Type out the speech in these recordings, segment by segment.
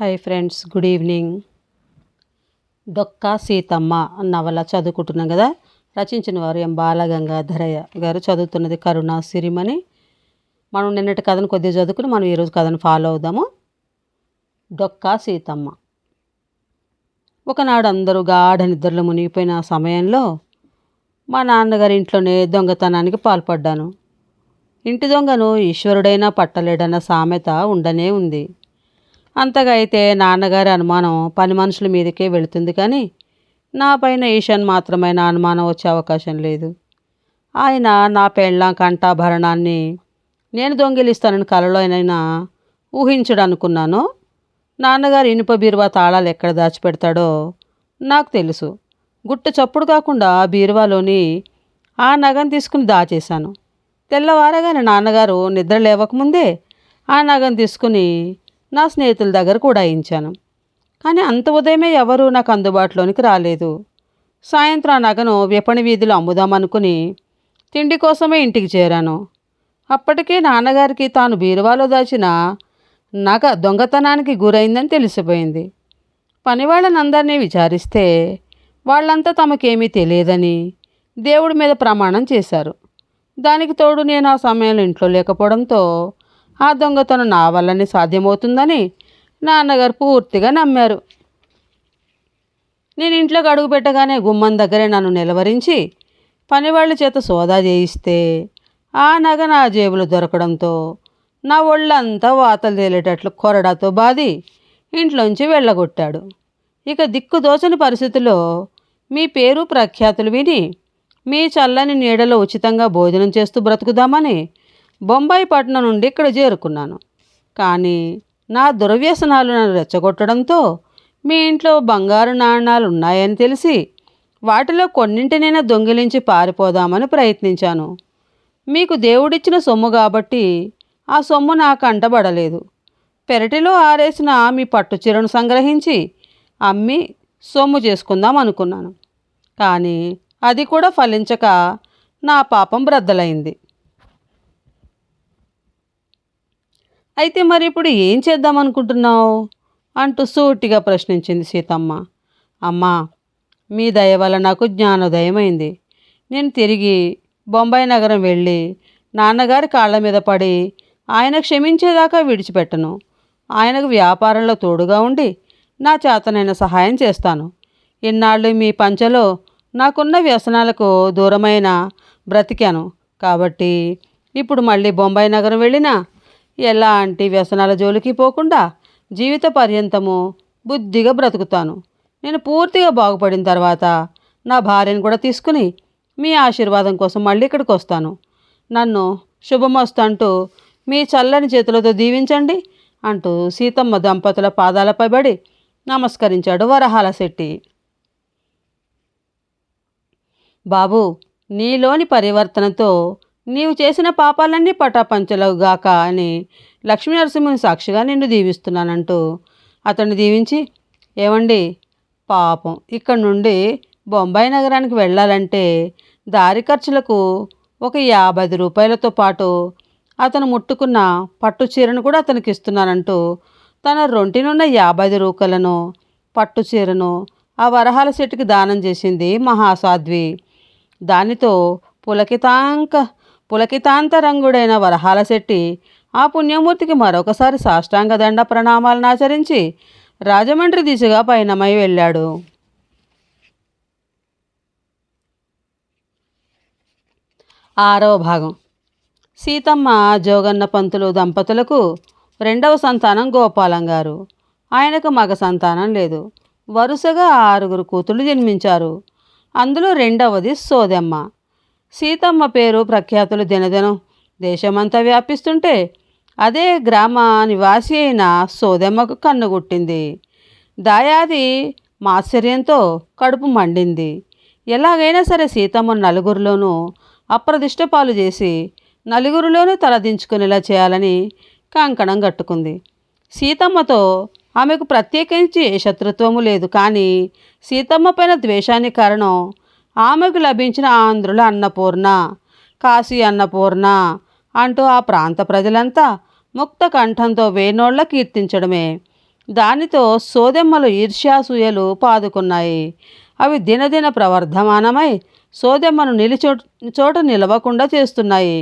Hi friends good evening. Dokka Seethamma నవల చదువుకుంటున్నాం కదా. రచించిన వారు ఎం బాలగంగాధరయ్య గారు చదువుతున్నది కరుణ సిరిమని మనం నిన్నటి కథను కొద్దిగా చదువుకుని మనం ఈరోజు కథను ఫాలో అవుదాము. డొక్కా సీతమ్మ. ఒకనాడు అందరూ గాఢ నిద్రలో మునిగిపోయిన సమయంలో మా నాన్నగారి ఇంట్లోనే దొంగతనానికి పాల్పడ్డాను. ఇంటి దొంగను ఈశ్వరుడైనా పట్టలేడన్న సామెత ఉండనే ఉంది. అంతగా అయితే నాన్నగారి అనుమానం పని మనుషుల మీదకే వెళుతుంది కానీ నా పైన ఈశాన్ మాత్రమైన అనుమానం వచ్చే అవకాశం లేదు. ఆయన నా పెళ్ళాం కంఠాభరణాన్ని నేను దొంగిలిస్తానని కలలోనైనా ఊహించడు అనుకున్నాను నాన్నగారు ఇనుప బీరువా తాళాలు ఎక్కడ దాచిపెడతాడో నాకు తెలుసు. గుట్ట చప్పుడు కాకుండా బీరువాలోని ఆ నగను తీసుకుని దాచేశాను. తెల్లవారగానే నాన్నగారు నిద్ర లేవకముందే ఆ నగను తీసుకుని నా స్నేహితుల దగ్గర కూడా ఇచ్చాను కానీ అంత ఉదయమే ఎవరూ నాకు అందుబాటులోనికి రాలేదు. సాయంత్రం ఆ నగను విపణి వీధిలో అమ్ముదామనుకుని తిండి కోసమే ఇంటికి చేరాను. అప్పటికే నాన్నగారికి తాను బీరువాలో దాచిన నగ దొంగతనానికి గురైందని తెలిసిపోయింది. పనివాళ్ళనందరినీ విచారిస్తే వాళ్ళంతా తమకేమీ తెలియదని దేవుడి మీద ప్రమాణం చేశారు. దానికి తోడు నేను ఆ సమయంలో ఇంట్లో లేకపోవడంతో ఆ దొంగతనం నా వల్లనే సాధ్యమవుతుందని నాన్నగారు పూర్తిగా నమ్మారు. నేను ఇంట్లోకి అడుగు పెట్టగానే గుమ్మం దగ్గరే నన్ను నిలవరించి పనివాళ్ళ చేత సోదా చేయిస్తే ఆ నగ నా జేబులో దొరకడంతో నా ఒళ్ళంతా వాతలు తేలేటట్లు కొరడాతో బాది ఇంట్లోంచి వెళ్ళగొట్టాడు. ఇక దిక్కు దోచని పరిస్థితిలో మీ పేరు ప్రఖ్యాతులు విని మీ చల్లని నీడలో ఉచితంగా భోజనం చేస్తూ బ్రతుకుదామని బొంబాయి పట్టణం నుండి ఇక్కడ చేరుకున్నాను. కానీ నా దుర్వ్యసనాలు నన్ను రెచ్చగొట్టడంతో మీ ఇంట్లో బంగారు నాణాలు ఉన్నాయని తెలిసి వాటిలో కొన్నింటినైనా దొంగిలించి పారిపోదామని ప్రయత్నించాను. మీకు దేవుడిచ్చిన సొమ్ము కాబట్టి ఆ సొమ్ము నాకు అంటబడలేదు. పెరటిలో ఆరేసిన మీ పట్టు చీరను సంగ్రహించి అమ్మి సొమ్ము చేసుకుందాం అనుకున్నాను. కానీ అది కూడా ఫలించక నా పాపం బ్రద్దలైంది అయితే మరి ఇప్పుడు ఏం చేద్దాం అనుకుంటున్నావు? అంటూ సూటిగా ప్రశ్నించింది సీతమ్మ. అమ్మా మీ దయ వల్ల నాకు జ్ఞానోదయమైంది. నేను తిరిగి బొంబాయి నగరం వెళ్ళి నాన్నగారి కాళ్ళ మీద పడి ఆయన క్షమించేదాకా విడిచిపెట్టను. ఆయనకు వ్యాపారంలో తోడుగా ఉండి నా చేతనైన సహాయం చేస్తాను. ఇన్నాళ్ళు మీ పంచలో నాకున్న వ్యసనాలకు దూరమైన బ్రతికాను. కాబట్టి ఇప్పుడు మళ్ళీ బొంబాయి నగరం వెళ్ళినా ఎలాంటి వ్యసనాల జోలికి పోకుండా జీవిత పర్యంతము బుద్ధిగా బ్రతుకుతాను. నేను పూర్తిగా బాగుపడిన తర్వాత నా భార్యను కూడా తీసుకుని మీ ఆశీర్వాదం కోసం మళ్ళీ ఇక్కడికి వస్తాను. నన్ను శుభమస్తు అంటూ మీ చల్లని చేతులతో దీవించండి అంటూ సీతమ్మ దంపతుల పాదాలపై పడి నమస్కరించాడు వరహాల శెట్టి. బాబు నీలోని పరివర్తనతో నీవు చేసిన పాపాలన్నీ పటాపంచలవుగాక అని లక్ష్మీ నరసింహుని సాక్షిగా నిన్ను దీవిస్తున్నానంటూ అతన్ని దీవించి ఏమండి పాపం. ఇక్కడ నుండి బొంబాయి నగరానికి వెళ్ళాలంటే దారి ఖర్చులకు ఒక యాభై రూపాయలతో పాటు అతను ముట్టుకున్న పట్టు చీరను కూడా అతనికి ఇస్తున్నానంటూ తన రొంటినున్న యాభై రూకలను పట్టు చీరను ఆ వరహాల చెట్టుకి దానం చేసింది మహాసాధ్వి. దానితో పులకితాంక పులకితాంతరంగుడైన వరహాలశెట్టి ఆ పుణ్యమూర్తికి మరొకసారి సాష్టాంగ దండ ప్రణామాలను ఆచరించి రాజమండ్రి దిశగా పయనమై వెళ్ళాడు. ఆరవ భాగం. సీతమ్మ జోగన్న పంతులు దంపతులకు రెండవ సంతానం గోపాలం గారు. ఆయనకు మగ సంతానం లేదు. వరుసగా ఆరుగురు కూతుళ్ళు జన్మించారు. అందులో రెండవది సోదెమ్మ. సీతమ్మ పేరు ప్రఖ్యాతులు దినదినం దేశమంతా వ్యాపిస్తుంటే అదే గ్రామ నివాసి అయిన సోదెమ్మకు కన్నుగుట్టింది దాయాది మాత్సర్యంతో కడుపు మండింది. ఎలాగైనా సరే సీతమ్మ నలుగురిలోనూ అప్రదిష్ట పాలు చేసి నలుగురిలోనూ తలదించుకునేలా చేయాలని కంకణం కట్టుకుంది. సీతమ్మతో ఆమెకు ప్రత్యేకించి ఏ శత్రుత్వము లేదు కానీ సీతమ్మ పైన ద్వేషానికి కారణం ఆమెకు లభించిన ఆంధ్రుల అన్నపూర్ణ కాశీ అన్నపూర్ణ అంటూ ఆ ప్రాంత ప్రజలంతా ముక్త కంఠంతో వేణోళ్ళ కీర్తించడమే. దానితో సోదెమ్మలు ఈర్ష్యాసూయలు పాదుకున్నాయి. అవి దినదిన ప్రవర్ధమానమై సోదెమ్మను నిలిచో చోట నిలవకుండా చేస్తున్నాయి.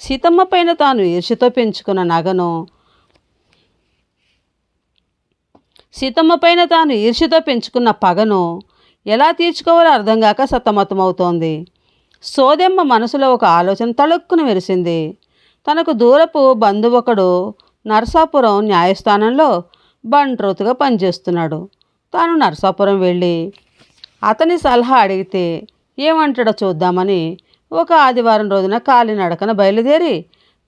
సీతమ్మ పైన తాను ఈర్ష్యతో పెంచుకున్న నగను సీతమ్మ పైన తాను ఈర్ష్యతో పెంచుకున్న పగను ఎలా తీర్చుకోవాలో అర్థం కాక సతమతమవుతోంది. సోదెమ్మ మనసులో ఒక ఆలోచన తళుక్కున మెరిసింది. తనకు దూరపు బంధువు ఒకడు నరసాపురం న్యాయస్థానంలో బంట్రోతుగా పనిచేస్తున్నాడు. తాను నరసాపురం వెళ్ళి అతని సలహా అడిగితే ఏమంటాడో చూద్దామని ఒక ఆదివారం రోజున కాలినడకన బయలుదేరి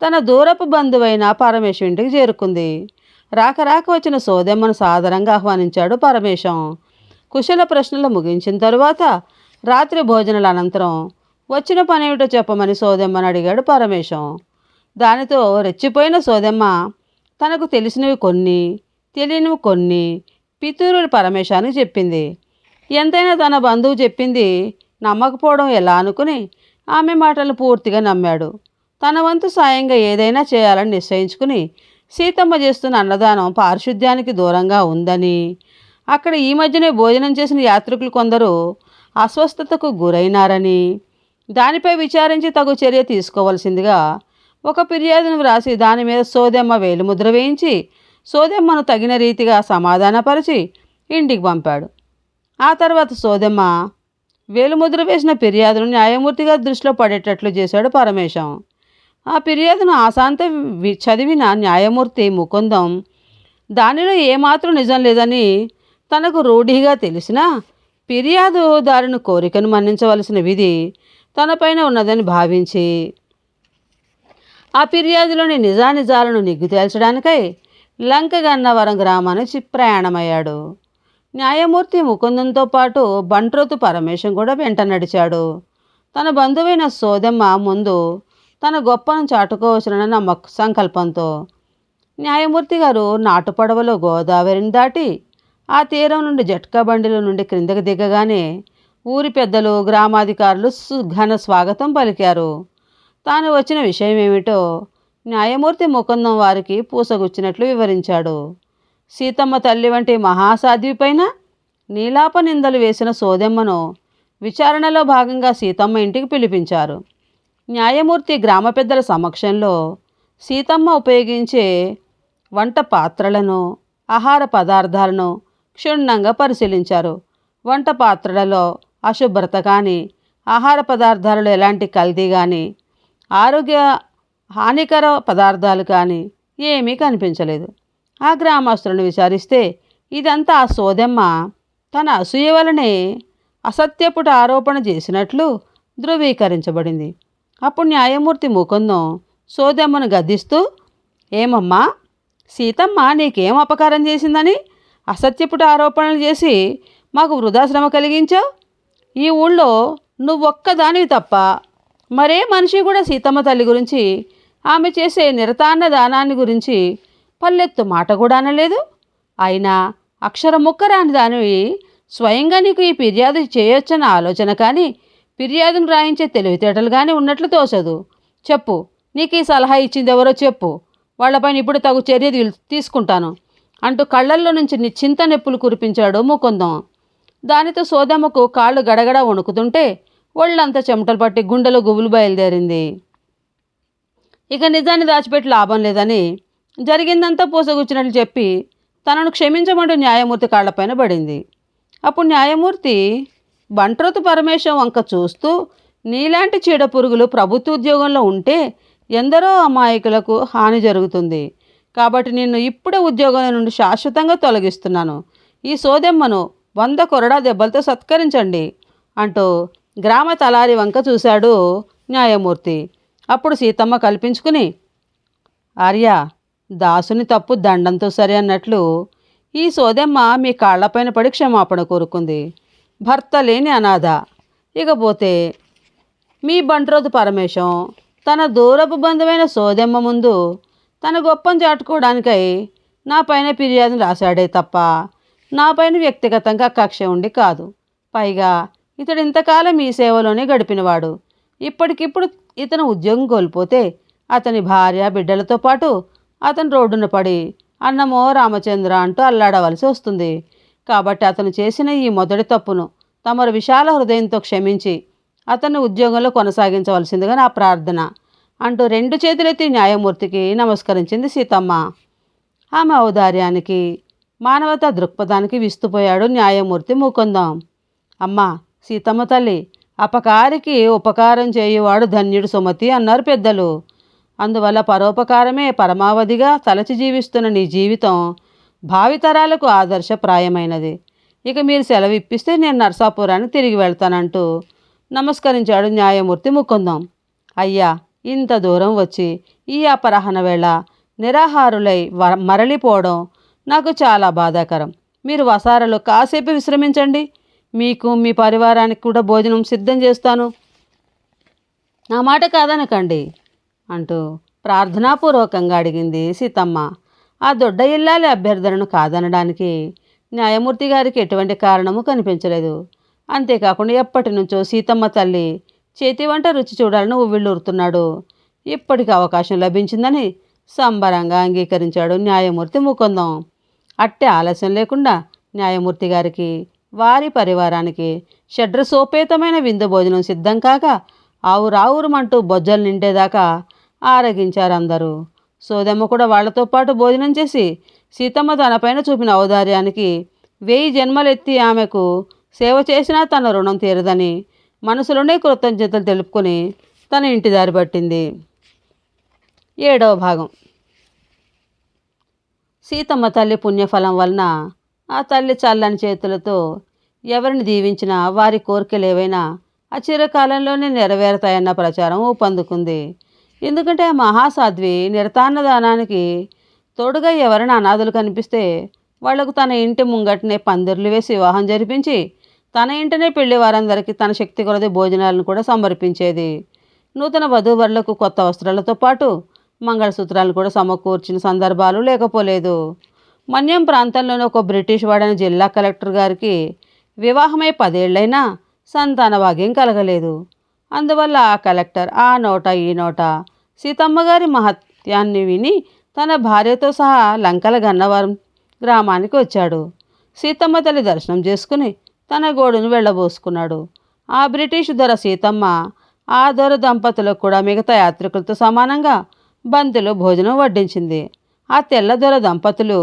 తన దూరపు బంధువైన పరమేశం ఇంటికి చేరుకుంది. రాక రాక వచ్చిన సోదెమ్మను సాదరంగా ఆహ్వానించాడు పరమేశం. కుశల ప్రశ్నలు ముగించిన తరువాత రాత్రి భోజనాల అనంతరం వచ్చిన పనేమిటో చెప్పమని సోదెమ్మని అడిగాడు పరమేశం. దానితో రెచ్చిపోయిన సోదెమ్మ తనకు తెలిసినవి కొన్ని తెలియనివి కొన్ని పితూరుడి పరమేశానికి చెప్పింది. ఎంతైనా తన బంధువు చెప్పింది నమ్మకపోవడం ఎలా అనుకుని ఆమె మాటలు పూర్తిగా నమ్మాడు. తన వంతు సాయంగా ఏదైనా చేయాలని నిశ్చయించుకుని సీతమ్మ చేస్తున్న అన్నదానం పారిశుద్ధ్యానికి దూరంగా ఉందని అక్కడ ఈ మధ్యనే భోజనం చేసిన యాత్రికులు కొందరు అస్వస్థతకు గురైనారని. దానిపై విచారించి తగు చర్య తీసుకోవలసిందిగా ఒక ఫిర్యాదును వ్రాసి దాని మీద సోదెమ్మ వేలిముద్ర వేయించి సోదెమ్మను తగిన రీతిగా సమాధానపరిచి ఇంటికి పంపాడు. ఆ తర్వాత సోదెమ్మ వేలుముద్ర వేసిన ఫిర్యాదును న్యాయమూర్తిగా దృష్టిలో పడేటట్లు చేశాడు పరమేశం. ఆ ఫిర్యాదును ఆశాంత చదివిన న్యాయమూర్తి ముకుందం దానిలో ఏమాత్రం నిజం లేదని తనకు రూఢిగా తెలిసినా ఫిర్యాదుదారుని కోరికను మన్నించవలసిన విధి తనపైన ఉన్నదని భావించి ఆ ఫిర్యాదులోని నిజానిజాలను నిగ్గు తేల్చడానికై లంకగన్నవరం గ్రామానికి ప్రయాణమయ్యాడు. న్యాయమూర్తి ముకుందంతో పాటు బంట్రోతు పరమేశం కూడా వెంట నడిచాడు. తన బంధువైన సోదెమ్మ ముందు తన గొప్పను చాటుకోవచ్చునన్న నమ్మక సంకల్పంతో న్యాయమూర్తి గారు నాటు పడవలో గోదావరిని దాటి ఆ తీరం నుండి జట్కా బండిలో నుండి క్రిందకు దిగగానే ఊరి పెద్దలు గ్రామాధికారులు సుఘన స్వాగతం పలికారు. తాను వచ్చిన విషయం ఏమిటో న్యాయమూర్తి ముకుందం వారికి పూసగుచ్చినట్లు వివరించాడు. సీతమ్మ తల్లి వంటి మహాసాధ్వి పైన నీలాప నిందలు వేసిన సోదెమ్మను విచారణలో భాగంగా సీతమ్మ ఇంటికి పిలిపించారు. న్యాయమూర్తి గ్రామ పెద్దల సమక్షంలో సీతమ్మ ఉపయోగించే వంట పాత్రలను ఆహార పదార్థాలను క్షుణ్ణంగా పరిశీలించారు. వంట పాత్రలలో అశుభ్రత కానీ ఆహార పదార్థాలలో ఎలాంటి కల్తీ కానీ ఆరోగ్య హానికర పదార్థాలు కానీ ఏమీ కనిపించలేదు. ఆ గ్రామస్తులను విచారిస్తే ఇదంతా ఆ సోదెమ్మ తన అసూయ వలనే అసత్యపుట ఆరోపణ చేసినట్లు ధృవీకరించబడింది. అప్పుడు న్యాయమూర్తి ముకుందం సోదెమ్మను గద్దిస్తూ ఏమమ్మా? సీతమ్మ నీకేం అపకారం చేసిందని అసత్యపుట ఆరోపణలు చేసి మాకు వృధాశ్రమ కలిగించావు ఈ ఊళ్ళో నువ్వొక్కదానివి తప్ప మరే మనిషి కూడా సీతమ్మ తల్లి గురించి ఆమె చేసే నిరతాన్న దానాన్ని గురించి పల్లెత్తు మాట కూడా అనలేదు. అయినా అక్షర ముక్క రాని దానివి స్వయంగా నీకు ఈ ఫిర్యాదు చేయొచ్చన్న ఆలోచన కానీ ఫిర్యాదును రాయించే తెలివితేటలు కానీ ఉన్నట్లు తోచదు. చెప్పు నీకు ఈ సలహా ఇచ్చింది ఎవరో చెప్పు. వాళ్ళపైన ఇప్పుడు తగు చర్య తీసుకుంటాను. అంటూ కళ్ళల్లో నుంచి నిశ్చింత నెప్పులు కురిపించాడు ముకుందం. దానితో సోదమ్మకు కాళ్ళు గడగడ వణుకుతుంటే ఒళ్ళంతా చెమటలు పట్టి గుండెలో గుబులు బయలుదేరింది. ఇక నిజాన్ని దాచిపెట్టి లాభం లేదని జరిగిందంతా పూసగుచ్చినట్లు చెప్పి తనను క్షమించమంటూ న్యాయమూర్తి కాళ్ళపైన పడింది. అప్పుడు న్యాయమూర్తి బంట్రోతు పరమేశం వంక చూస్తూ నీలాంటి చీడ పురుగులు ప్రభుత్వ ఉద్యోగంలో ఉంటే ఎందరో అమాయకులకు హాని జరుగుతుంది. కాబట్టి నిన్ను ఇప్పుడే ఉద్యోగం నుండి శాశ్వతంగా తొలగిస్తున్నాను. ఈ సోదెమ్మను వంద కొరడా దెబ్బలతో సత్కరించండి అంటూ గ్రామ తలారి వంక చూశాడు న్యాయమూర్తి. అప్పుడు సీతమ్మ కల్పించుకుని ఆర్య దాసుని తప్పు దండంతో సరి అన్నట్లు ఈ సోదెమ్మ మీ కాళ్ళపైన పడి క్షమాపణ కోరుకుంది. భర్త లేని అనాథ. ఇకపోతే మీ బంట్రోతు పరమేశం తన దూరపు బంధువైన సోదెమ్మ ముందు తన గొప్పం చాటుకోవడానికై నా పైన ఫిర్యాదును రాశాడే తప్ప నా పైన వ్యక్తిగతంగా కక్ష ఉండి కాదు. పైగా ఇతడు ఇంతకాలం ఈ సేవలోనే గడిపినవాడు. ఇప్పటికిప్పుడు ఇతను ఉద్యోగం కోల్పోతే అతని భార్య బిడ్డలతో పాటు అతను రోడ్డున పడి అన్నమో రామచంద్ర అంటూ అల్లాడవలసి వస్తుంది. కాబట్టి అతను చేసిన ఈ మొదటి తప్పును తమరు విశాల హృదయంతో క్షమించి అతన్ని ఉద్యోగంలో కొనసాగించవలసిందిగా నా ప్రార్థన. అంటూ రెండు చేతులెత్తి న్యాయమూర్తికి నమస్కరించింది సీతమ్మ. ఆమె ఔదార్యానికి మానవతా దృక్పథానికి విస్తుపోయాడు న్యాయమూర్తి మూకుందాం. అమ్మా సీతమ్మ తల్లి అపకారికి ఉపకారం చేయువాడు ధన్యుడు సుమతి అన్నారు పెద్దలు. అందువల్ల పరోపకారమే పరమావధిగా తలచి జీవిస్తున్న నీ జీవితం భావితరాలకు ఆదర్శప్రాయమైనది. ఇక మీరు సెలవు ఇప్పిస్తే నేను నర్సాపురానికి తిరిగి వెళ్తానంటూ నమస్కరించాడు న్యాయమూర్తి ముకుందం. అయ్యా ఇంత దూరం వచ్చి ఈ అపరాహన వేళ నిరాహారులై మరలిపోవడం నాకు చాలా బాధాకరం. మీరు వసారలో కాసేపు విశ్రమించండి. మీకు మీ పరివారానికి కూడా భోజనం సిద్ధం చేస్తాను. నా మాట కాదనకండి అంటూ ప్రార్థనాపూర్వకంగా అడిగింది సీతమ్మ. ఆ దొడ్డ ఇల్లాలి అభ్యర్థనను కాదనడానికి న్యాయమూర్తి గారికి ఎటువంటి కారణము కనిపించలేదు. అంతేకాకుండా ఎప్పటి నుంచో సీతమ్మ తల్లి చేతి వంట రుచి చూడాలని ఉవ్విళ్ళూరుతున్నాడు. ఇప్పటికి అవకాశం లభించిందని సంబరంగా అంగీకరించాడు న్యాయమూర్తి ముకుందం. అట్టే ఆలస్యం లేకుండా న్యాయమూర్తి గారికి వారి పరివారానికి షడ్రసోపేతమైన విందు భోజనం సిద్ధం కాక ఆవురావురమంటూ బొజ్జలు నిండేదాకా ఆరగించారు అందరూ. సోదమ్మ కూడా వాళ్ళతో పాటు భోజనం చేసి సీతమ్మ తనపైన చూపిన ఔదార్యానికి వెయ్యి జన్మలెత్తి ఆమెకు సేవ చేసినా తన రుణం తీరదని మనసులోనే కృతజ్ఞతలు తెలుపుకొని తన ఇంటి దారి పట్టింది. ఏడవ భాగం. సీతమ్మ తల్లి పుణ్యఫలం వలన ఆ తల్లి చల్లని చేతులతో ఎవరిని దీవించినా వారి కోరికలు ఏవైనా ఆ చిరకాలంలోనే నెరవేరుతాయన్న ప్రచారం ఊపందుకుంది. ఎందుకంటే ఆ మహాసాధ్వి నిరతాన్నదానానికి తోడుగా ఎవరైనా అనాథులు కనిపిస్తే వాళ్ళకు తన ఇంటి ముంగటనే పందిర్లు వేసి వివాహం జరిపించి తన ఇంటనే పెళ్ళి వారందరికీ తన శక్తి కొలది భోజనాలను కూడా సమర్పించేది నూతన వధూవరులకు కొత్త వస్త్రాలతో పాటు మంగళసూత్రాలు కూడా సమకూర్చిన సందర్భాలు లేకపోలేదు. మన్యం ప్రాంతంలోని ఒక బ్రిటిష్ వాడని జిల్లా కలెక్టర్ గారికి వివాహమై పదేళ్ళైనా సంతాన భాగ్యం కలగలేదు. అందువల్ల ఆ కలెక్టర్ ఆ నోట ఈ నోట సీతమ్మ గారి మహత్యాన్ని విని తన భార్యతో సహా లంకల గన్నవరం గ్రామానికి వచ్చాడు. సీతమ్మ తల్లి దర్శనం చేసుకుని తన గోడును వెళ్ళబోసుకున్నాడు. ఆ బ్రిటిష్ దొర సీతమ్మ ఆ దొర దంపతులకు కూడా మిగతా యాత్రికులతో సమానంగా బంతిలో భోజనం వడ్డించింది. ఆ తెల్ల దొర దంపతులు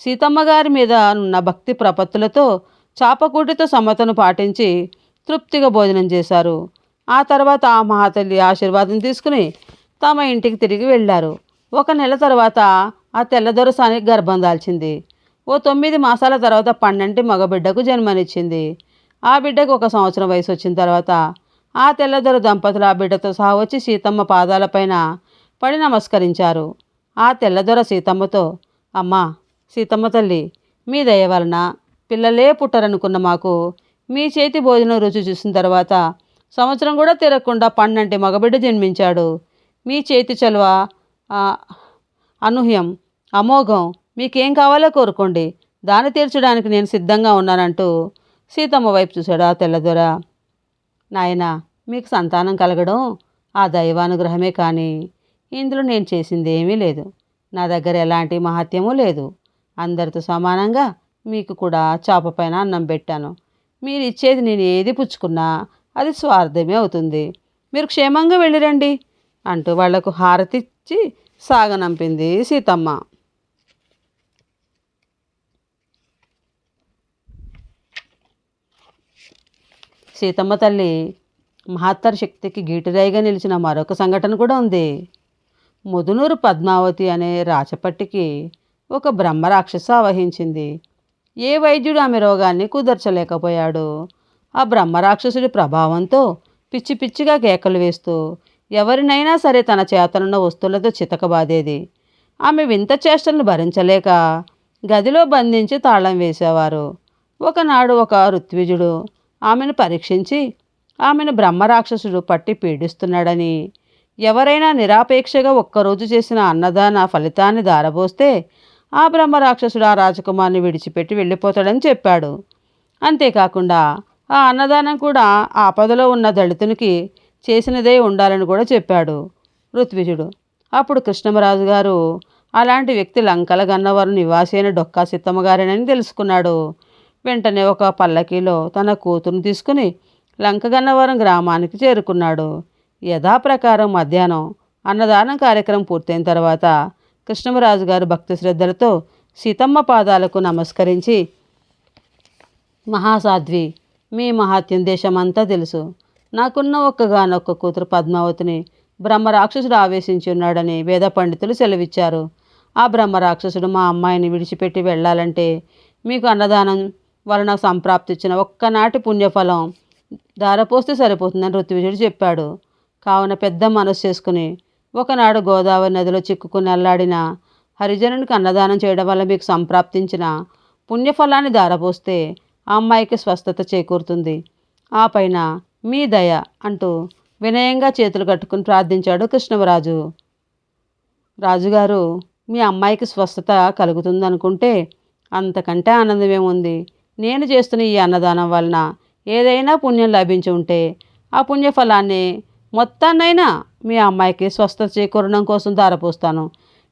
సీతమ్మ గారి మీద ఉన్న భక్తి ప్రపత్తులతో చాపకూటితో సమ్మతను పాటించి తృప్తిగా భోజనం చేశారు. ఆ తర్వాత ఆ మహాతల్లి ఆశీర్వాదం తీసుకుని తమ ఇంటికి తిరిగి వెళ్ళారు. ఒక నెల తర్వాత ఆ తెల్లదొరసానికి గర్భం దాల్చింది. ఓ తొమ్మిది మాసాల తర్వాత పన్నెంటి మగబిడ్డకు జన్మనిచ్చింది. ఆ బిడ్డకు ఒక సంవత్సరం వయసు వచ్చిన తర్వాత ఆ తెల్లదొర దంపతులు ఆ బిడ్డతో సహా వచ్చి సీతమ్మ పాదాలపైన పడి నమస్కరించారు. ఆ తెల్లదొర సీతమ్మతో అమ్మా సీతమ్మ తల్లి మీ దయ వలన పిల్లలే పుట్టరనుకున్న మాకు మీ చేతి భోజనం రుచి చూసిన తర్వాత సంవత్సరం కూడా తిరగకుండా పన్నంటి మగబిడ్డ జన్మించాడు. మీ చేతి చలువ అనూహ్యం అమోఘం మీకేం కావాలో కోరుకోండి. దాని తీర్చడానికి నేను సిద్ధంగా ఉన్నానంటూ సీతమ్మ వైపు చూశాడు ఆ తెల్లదొర నాయనా మీకు సంతానం కలగడం ఆ దైవానుగ్రహమే కానీ ఇందులో నేను చేసింది ఏమీ లేదు. నా దగ్గర ఎలాంటి మహత్యము లేదు. అందరితో సమానంగా మీకు కూడా చాప పైన అన్నం పెట్టాను. మీరు ఇచ్చేది నేను ఏది పుచ్చుకున్నా అది స్వార్థమే అవుతుంది. మీరు క్షేమంగా వెళ్ళిరండి అంటూ వాళ్ళకు హారతిచ్చి సాగనంపింది సీతమ్మ. సీతమ్మ తల్లి మహత్తర శక్తికి గీటురాయిగా నిలిచిన మరొక సంఘటన కూడా ఉంది. ముదునూరు పద్మావతి అనే రాచపట్టికి ఒక బ్రహ్మరాక్షస ఆవహించింది. ఏ వైద్యుడు ఆమె రోగాన్ని కుదర్చలేకపోయాడు. ఆ బ్రహ్మరాక్షసుడి ప్రభావంతో పిచ్చి పిచ్చిగా కేకలు వేస్తూ ఎవరినైనా సరే తన చేతనున్న వస్తువులతో చితకబాదేది. ఆమె వింత చేష్టలను భరించలేక గదిలో బంధించి తాళం వేసేవారు. ఒకనాడు ఒక ఋత్విజుడు ఆమెను పరీక్షించి ఆమెను బ్రహ్మరాక్షసుడు పట్టి పీడిస్తున్నాడని. ఎవరైనా నిరాపేక్షగా ఒక్కరోజు చేసిన అన్నదాన ఫలితాన్ని దారబోస్తే ఆ బ్రహ్మరాక్షసుడు ఆ రాజకుమార్ని విడిచిపెట్టి వెళ్ళిపోతాడని చెప్పాడు. అంతేకాకుండా ఆ అన్నదానం కూడా ఆపదలో ఉన్న దళితునికి చేసినదే ఉండాలని కూడా చెప్పాడు ఋత్విజుడు. అప్పుడు కృష్ణమరాజు గారు అలాంటి వ్యక్తి లంకల గన్నవరం నివాసి అయిన డొక్కా సిత్తమ్మ గారేనని తెలుసుకున్నాడు. వెంటనే ఒక పల్లకీలో తన కూతురుని తీసుకుని లంకగన్నవరం గ్రామానికి చేరుకున్నాడు. యథాప్రకారం మధ్యాహ్నం అన్నదానం కార్యక్రమం పూర్తయిన తర్వాత కృష్ణమరాజు గారు భక్తి శ్రద్ధలతో సీతమ్మ పాదాలకు నమస్కరించి మహాసాధ్వి మీ మహాత్యం దేశమంతా తెలుసు. నాకున్న ఒక్కగానొక్క కూతురు పద్మావతిని బ్రహ్మ రాక్షసుడు ఆవేశించి ఉన్నాడని వేద పండితులు సెలవిచ్చారు. ఆ బ్రహ్మ రాక్షసుడు మా అమ్మాయిని విడిచిపెట్టి వెళ్ళాలంటే మీకు అన్నదానం వలన సంప్రాప్తిచ్చిన ఒక్కనాటి పుణ్యఫలం. ధారపోస్తే సరిపోతుందని ఋత్విజుడు చెప్పాడు. కావున పెద్ద మనసు చేసుకుని ఒకనాడు గోదావరి నదిలో చిక్కుకుని అల్లాడిన హరిజనునికి అన్నదానం చేయడం వల్ల మీకు సంప్రాప్తించిన పుణ్యఫలాన్ని ధారపోస్తే ఆ అమ్మాయికి స్వస్థత చేకూరుతుంది. ఆ పైన మీ దయ అంటూ వినయంగా చేతులు కట్టుకుని ప్రార్థించాడు కృష్ణవరాజు. రాజుగారు మీ అమ్మాయికి స్వస్థత కలుగుతుందనుకుంటే అంతకంటే ఆనందమేముంది? నేను చేస్తున్న ఈ అన్నదానం వలన ఏదైనా పుణ్యం లభించి ఉంటే ఆ పుణ్యఫలాన్ని మొత్తాన్నైనా మీ అమ్మాయికి స్వస్థత చేకూరడం కోసం దారపోస్తాను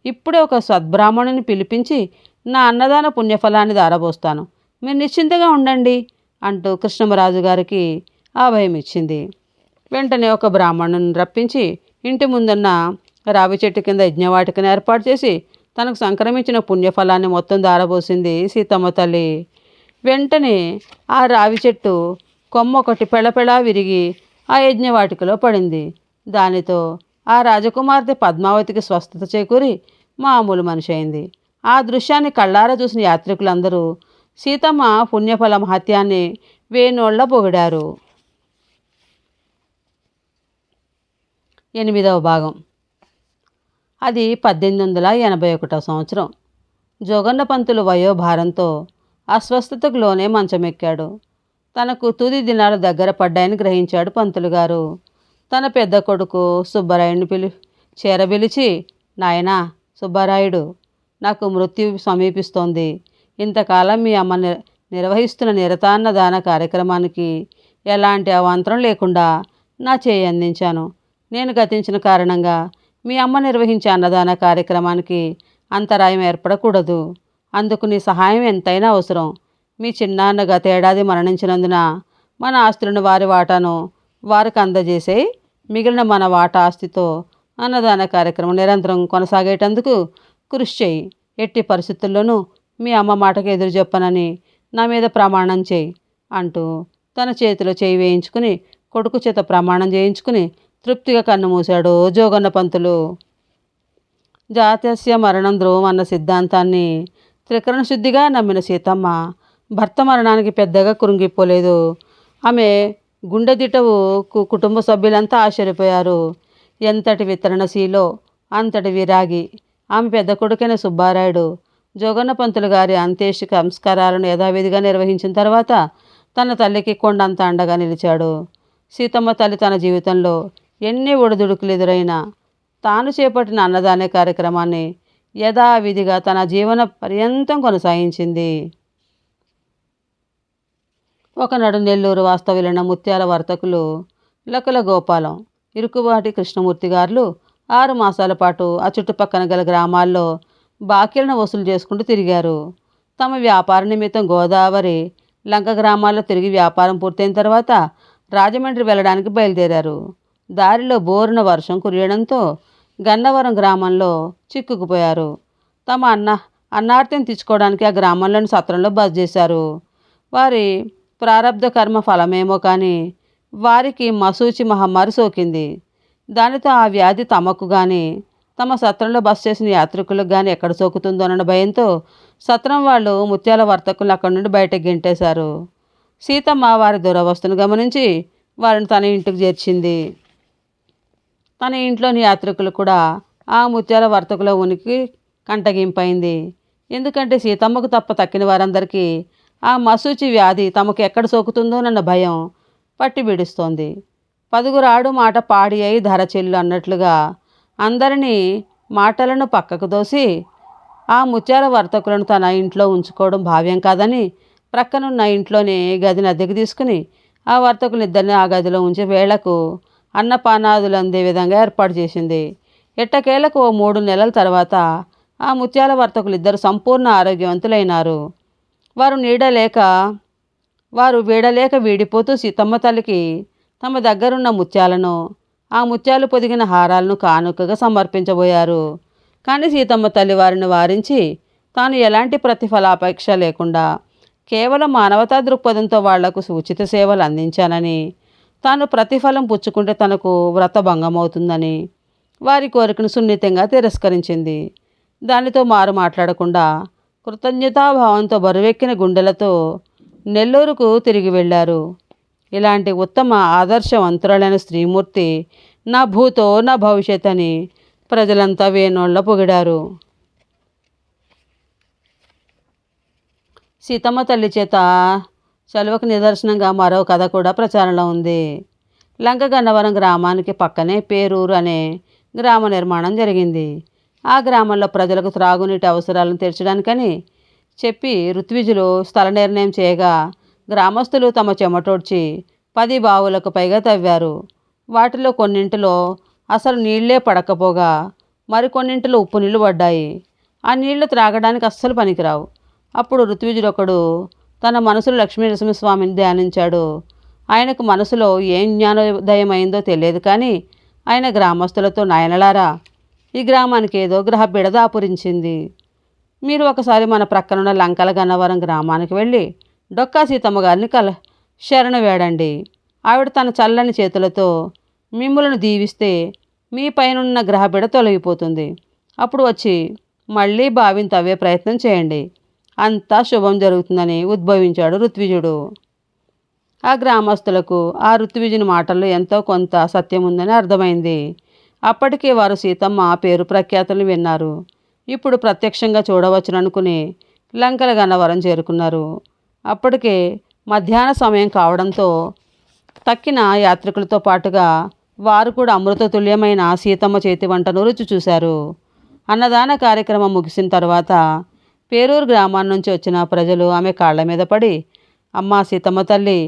ఇప్పుడే ఒక సద్బ్రాహ్మణుని పిలిపించి నా అన్నదాన పుణ్యఫలాన్ని దారపోస్తాను మీరు నిశ్చింతగా ఉండండి అంటూ కృష్ణమరాజు గారికి అభయం ఇచ్చింది. వెంటనే ఒక బ్రాహ్మణుని రప్పించి ఇంటి ముందున్న రావి చెట్టు కింద యజ్ఞవాటికను ఏర్పాటు చేసి తనకు సంక్రమించిన పుణ్యఫలాన్ని మొత్తం దారబోసింది సీతమ్మ తల్లి. వెంటనే ఆ రావి చెట్టు కొమ్మ ఒకటి పెళపెళా విరిగి ఆ యజ్ఞవాటికలో పడింది. దానితో ఆ రాజకుమార్తె పద్మావతికి స్వస్థత చేకూరి మామూలు మనిషి అయింది. ఆ దృశ్యాన్ని కళ్ళారా చూసిన యాత్రికులందరూ సీతమ్మ పుణ్యఫల మహత్యాన్ని వేణోళ్ళ పొగిడారు. ఎనిమిదవ భాగం. అది పద్దెనిమిది వందల ఎనభై ఒకటో సంవత్సరం. జోగన్న పంతులు వయోభారంతో అస్వస్థతకు లోనే మంచమెక్కాడు. తనకు తుది దినాలు దగ్గర పడ్డాయని గ్రహించాడు పంతులు గారు తన పెద్ద కొడుకు సుబ్బరాయుడిని పిలి చేరబిలిచి నాయనా సుబ్బరాయుడు నాకు మృత్యు సమీపిస్తోంది. ఇంతకాలం మీ అమ్మ నిర్వహిస్తున్న నిరతాన్న దాన కార్యక్రమానికి ఎలాంటి అవాంతరం లేకుండా నా చేయి అందించాను. నేను గతించిన కారణంగా మీ అమ్మ నిర్వహించే అన్నదాన కార్యక్రమానికి అంతరాయం ఏర్పడకూడదు. అందుకు నీ సహాయం ఎంతైనా అవసరం. మీ చిన్నాన్న గత ఏడాది మరణించినందున మన ఆస్తులను వారి వాటాను వారికి అందజేసే మిగిలిన మన వాటా ఆస్తితో అన్నదాన కార్యక్రమం నిరంతరం కొనసాగేటందుకు కృషి చేయి. ఎట్టి పరిస్థితుల్లోనూ మీ అమ్మ మాటకు ఎదురు చెప్పనని నా మీద ప్రమాణం చేయి అంటూ తన చేతిలో చేయి వేయించుకుని కొడుకు చేత ప్రమాణం చేయించుకుని తృప్తిగా కన్ను మూశాడు జోగన్న పంతులు జాతస్య మరణం ధ్రువం అన్న సిద్ధాంతాన్ని త్రికరణశుద్ధిగా నమ్మిన సీతమ్మ భర్త మరణానికి పెద్దగా కురుంగిపోలేదు ఆమె గుండెదిటవు కు- కుటుంబ సభ్యులంతా ఆశ్చర్యపోయారు. ఎంతటి వితరణశీలో అంతటి విరాగి. ఆమె పెద్ద కొడుకైన సుబ్బారాయుడు జోగన్న పంతులు గారి అంత్యేష్టి సంస్కారాలను యథావిధిగా నిర్వహించిన తర్వాత తన తల్లికి కొండంత అండగా నిలిచాడు. సీతమ్మ తల్లి తన జీవితంలో ఎన్ని ఒడిదుడుకులు ఎదురైనా తాను చేపట్టిన అన్నదాన కార్యక్రమాన్ని యథావిధిగా తన జీవన పర్యంతం కొనసాగించింది. ఒకనాడు నెల్లూరు వాస్తవ్యులైన ముత్యాల వర్తకులు లకుల గోపాలం ఇరుకుబాటి కృష్ణమూర్తి గారు ఆరు మాసాల పాటు ఆ చుట్టుపక్కన గల గ్రామాల్లో బాకీలను వసూలు చేసుకుంటూ తిరిగారు. తమ వ్యాపార నిమిత్తం గోదావరి లంక గ్రామాల్లో తిరిగి వ్యాపారం పూర్తయిన తర్వాత రాజమండ్రి వెళ్ళడానికి బయలుదేరారు. దారిలో బోరున వర్షం కురియడంతో గన్నవరం గ్రామంలో చిక్కుకుపోయారు. తమ అన్న అన్నార్తిని తీసుకోవడానికి ఆ గ్రామంలోని సత్రంలో బస చేశారు. వారి ప్రారంధ కర్మ ఫలమేమో కానీ వారికి మసూచి మహమ్మారి సోకింది. దానితో ఆ వ్యాధి తమకు కానీ తమ సత్రంలో బస చేసిన యాత్రికులకు కానీ ఎక్కడ సోకుతుందోనన్న భయంతో సత్రం వాళ్ళు ముత్యాల వర్తకులు అక్కడి నుండి బయటకు గెంటేశారు. సీతమ్మ వారి దురవస్థను గమనించి వారిని తన ఇంటికి చేర్చింది. తన ఇంట్లోని యాత్రికులు కూడా ఆ ముత్యాల వర్తకుల ఉనికి కంటగింపైంది. ఎందుకంటే సీతమ్మకు తప్ప తక్కిన వారందరికీ ఆ మసూచి వ్యాధి తమకు ఎక్కడ సోకుతుందోనన్న భయం పట్టి బిడుస్తోంది పదుగురాడు మాట పాడి అయి ధర చెల్లు అన్నట్లుగా అందరినీ మాటలను పక్కకు దోసి ఆ ముత్యాల వర్తకులను తన ఇంట్లో ఉంచుకోవడం భావ్యం కాదని ప్రక్కనున్న ఇంట్లోనే గదిని అద్దెకు తీసుకుని ఆ వర్తకులు ఇద్దరిని ఆ గదిలో ఉంచి వేళకు అన్నపానాదులు అందే విధంగా ఏర్పాటు చేసింది. ఎట్టకేలకు ఓ మూడు నెలల తర్వాత ఆ ముత్యాల వర్తకులు ఇద్దరు సంపూర్ణ ఆరోగ్యవంతులైనారు. వారు నీడలేక వారు వీడలేక వీడిపోతూ సీతమ్మ తల్లికి తమ దగ్గరున్న ముత్యాలను ఆ ముత్యాలు పొదిగిన హారాలను కానుకగా సమర్పించబోయారు. కానీ సీతమ్మ తల్లి వారిని వారించి తాను ఎలాంటి ప్రతిఫలాపేక్ష లేకుండా కేవలం మానవతా దృక్పథంతో వాళ్ళకు సూచిత సేవలు అందించానని తాను ప్రతిఫలం పుచ్చుకుంటే తనకు వ్రతభంగం అవుతుందని వారి కోరికను సున్నితంగా తిరస్కరించింది. దానితో మారు మాట్లాడకుండా కృతజ్ఞతాభావంతో బరువెక్కిన గుండెలతో నెల్లూరుకు తిరిగి వెళ్ళారు. ఇలాంటి ఉత్తమ ఆదర్శవంతురాలైన శ్రీమూర్తి నా భూతో నా భవిష్యత్ అని ప్రజలంతా వేణోళ్ళ పొగిడారు. సీతమ్మ తల్లి చేత చలువకు నిదర్శనంగా మరో కథ కూడా ప్రచారంలో ఉంది. లంక గన్నవరం గ్రామానికి పక్కనే పేరూరు అనే గ్రామ నిర్మాణం జరిగింది. ఆ గ్రామంలో ప్రజలకు త్రాగునీటి అవసరాలను తీర్చడానికని చెప్పి ఋత్విజులు స్థల నిర్ణయం చేయగా గ్రామస్తులు తమ చెమటోడ్చి పది బావులకు పైగా తవ్వారు. వాటిలో కొన్నింటిలో అసలు నీళ్ళే పడకపోగా మరికొన్నింటిలో ఉప్పు నీళ్ళు పడ్డాయి. ఆ నీళ్ళు త్రాగడానికి అస్సలు పనికిరావు. అప్పుడు ఋత్విజుడొకడు తన మనసులో లక్ష్మీ నరసింహస్వామిని ధ్యానించాడు. ఆయనకు మనసులో ఏం జ్ఞానోదయమైందో తెలియదు కానీ ఆయన గ్రామస్తులతో నాయనలారా ఈ గ్రామానికి ఏదో గ్రహ బిడదాపురించింది మీరు ఒకసారి మన ప్రక్కనున్న లంకల గన్నవరం గ్రామానికి వెళ్ళి డొక్కా సీతమ్మ గారిని కల శరణ వేడండి. ఆవిడ తన చల్లని చేతులతో మిమ్ములను దీవిస్తే మీ పైనున్న గ్రహబిడ తొలగిపోతుంది. అప్పుడు వచ్చి మళ్ళీ బావిని తవ్వే ప్రయత్నం చేయండి. అంతా శుభం జరుగుతుందని ఉద్భవించాడు ఋత్విజుడు. ఆ గ్రామస్తులకు ఆ ఋత్విజుని మాటల్లో ఎంతో కొంత సత్యం ఉందని అర్థమైంది. అప్పటికే వారు సీతమ్మ పేరు ప్రఖ్యాతులు విన్నారు. ఇప్పుడు ప్రత్యక్షంగా చూడవచ్చుననుకుని లంకల గన్నవరం చేరుకున్నారు. అప్పటికే మధ్యాహ్న సమయం కావడంతో తక్కిన యాత్రికులతో పాటుగా వారు కూడా అమృతతుల్యమైన సీతమ్మ చేతి వంటను రుచి చూశారు. అన్నదాన కార్యక్రమం ముగిసిన తర్వాత పేరూరు గ్రామం నుంచి వచ్చిన ప్రజలు ఆమె కాళ్ళ మీద పడి అమ్మా సీతమ్మ తల్లి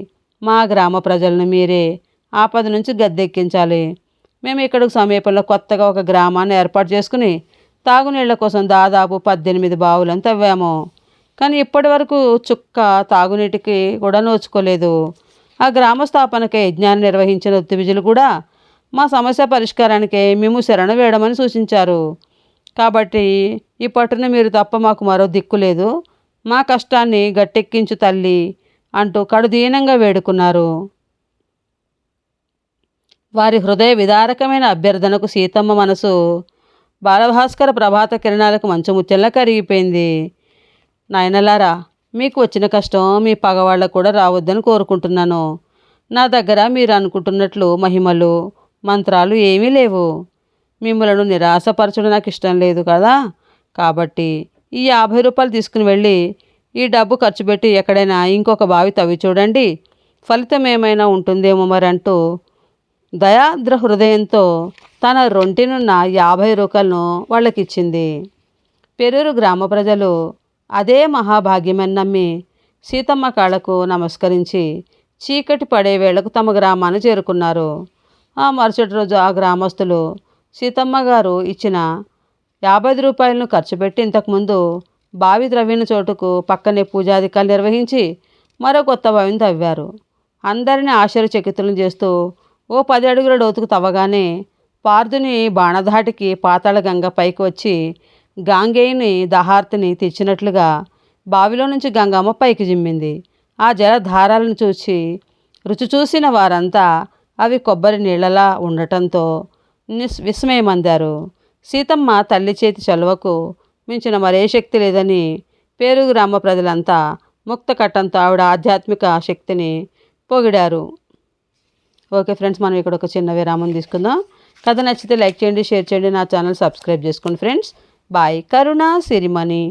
మా గ్రామ ప్రజలను మీరే ఆపద నుంచి గద్దెక్కించాలి. మేము ఇక్కడికి సమీపంలో కొత్తగా ఒక గ్రామాన్ని ఏర్పాటు చేసుకుని తాగునీళ్ళ కోసం దాదాపు పద్దెనిమిది బావులను తవ్వాము. కానీ ఇప్పటి వరకు చుక్క తాగునీటికి కూడా నోచుకోలేదు. ఆ గ్రామ స్థాపనకే యజ్ఞాన్ని నిర్వహించిన ఉత్తివిజులు కూడా మా సమస్య పరిష్కారానికి మేము శరణ వేయడమని సూచించారు. కాబట్టి ఈ పట్టున మీరు తప్ప మాకు మరో దిక్కు లేదు. మా కష్టాన్ని గట్టెక్కించు తల్లి అంటూ కడుదీనంగా వేడుకున్నారు. వారి హృదయ విదారకమైన అభ్యర్థనకు సీతమ్మ మనసు బాలభాస్కర ప్రభాత కిరణాలకు మంచుముత్యంలా కరిగిపోయింది. నాయనలారా మీకు వచ్చిన కష్టం మీ పగవాళ్ళకు కూడా రావద్దని కోరుకుంటున్నాను. నా దగ్గర మీరు అనుకుంటున్నట్లు మహిమలు మంత్రాలు ఏమీ లేవు. మిమ్మలను నిరాశపరచడం నాకు ఇష్టం లేదు కదా? కాబట్టి ఈ యాభై రూపాయలు తీసుకుని వెళ్ళి ఈ డబ్బు ఖర్చు పెట్టి ఎక్కడైనా ఇంకొక బావి తవ్వి చూడండి. ఫలితం ఏమైనా ఉంటుందేమో మరి అంటూ దయాద్ర హృదయంతో తన రొంటినున్న యాభై రూపాయలను వాళ్ళకిచ్చింది. పెరూరు గ్రామ ప్రజలు అదే మహాభాగ్యమని నమ్మి సీతమ్మ కాళ్ళకు నమస్కరించి చీకటి పడే వేళకు తమ గ్రామాన్ని చేరుకున్నారు. ఆ మరుసటి రోజు ఆ గ్రామస్తులు సీతమ్మ గారు ఇచ్చిన యాభై రూపాయలను ఖర్చు పెట్టి ఇంతకుముందు బావి త్రవ్విన చోటుకు పక్కనే పూజాధికారులు నిర్వహించి మరో కొత్త బావిని తవ్వారు. అందరినీ ఆశ్చర్యచకితులను చేస్తూ ఓ పది అడుగుల లోతుకు తవ్వగానే పార్థుని బాణధాటికి పాతాళ గంగ పైకి వచ్చి గాంగేయుని దహార్తిని తెచ్చినట్లుగా బావిలో నుంచి గంగమ్మ పైకి జిమ్మింది. ఆ జలధారాలను చూసి రుచి చూసిన వారంతా అవి కొబ్బరి నీళ్ళలా ఉండటంతో నిస్ విస్మయమందారు. సీతమ్మ తల్లి చేతి చలువకు మించిన మరే శక్తి లేదని పేరు గ్రామ ప్రజలంతా ముక్త కట్టంతో ఆవిడ ఆధ్యాత్మిక శక్తిని పొగిడారు. ఓకే ఫ్రెండ్స్ మనం ఇక్కడ ఒక చిన్న విరామం తీసుకుందాం. కథ నచ్చితే లైక్ చేయండి షేర్ చేయండి నా ఛానల్ సబ్స్క్రైబ్ చేసుకోండి ఫ్రెండ్స్. బాయ్. కరుణ సిరిమణి.